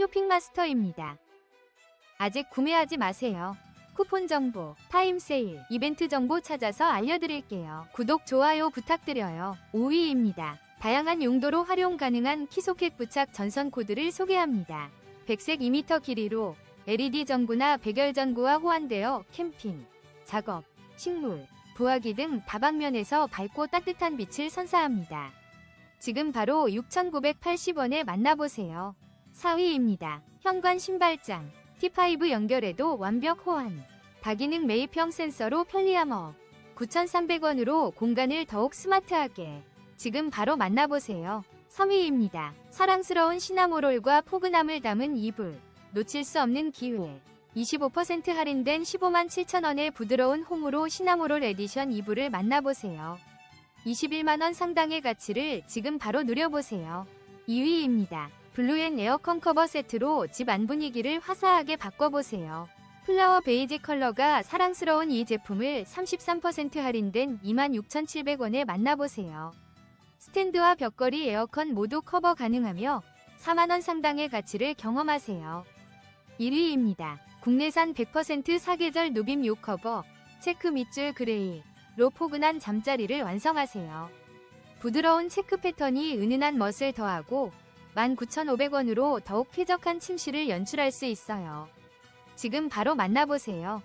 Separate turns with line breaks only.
쇼핑마스터입니다. 아직 구매하지 마세요. 쿠폰 정보, 타임 세일, 이벤트 정보 찾아서 알려드릴게요. 구독, 좋아요 부탁드려요. 5위입니다. 다양한 용도로 활용 가능한 키소켓 부착 전선 코드를 소개합니다. 백색 2m 길이로 LED 전구나 백열 전구와 호환되어 캠핑, 작업, 식물, 부화기 등 다방면에서 밝고 따뜻한 빛을 선사합니다. 지금 바로 6,980원에 만나보세요. 4위입니다. 현관 신발장, T5 연결해도 완벽 호환. 다기능 매입형 센서로 편리함 업. 9,300원으로 공간을 더욱 스마트하게. 지금 바로 만나보세요. 3위입니다. 사랑스러운 시나모롤과 포근함을 담은 이불. 놓칠 수 없는 기회. 25% 할인된 15만 7천원의 부드러운 홈으로 시나모롤 에디션 이불을 만나보세요. 21만원 상당의 가치를 지금 바로 누려보세요. 2위입니다. 블루앤 에어컨 커버 세트로 집 안 분위기를 화사하게 바꿔보세요. 플라워 베이지 컬러가 사랑스러운 이 제품을 33% 할인된 26,700원에 만나보세요. 스탠드와 벽걸이 에어컨 모두 커버 가능하며 4만원 상당의 가치를 경험하세요. 1위입니다. 국내산 100% 사계절 누빔 요 커버 체크 밑줄 그레이 로 포근한 잠자리를 완성하세요. 부드러운 체크 패턴이 은은한 멋을 더하고 19,500원으로 더욱 쾌적한 침실을 연출할 수 있어요. 지금 바로 만나보세요.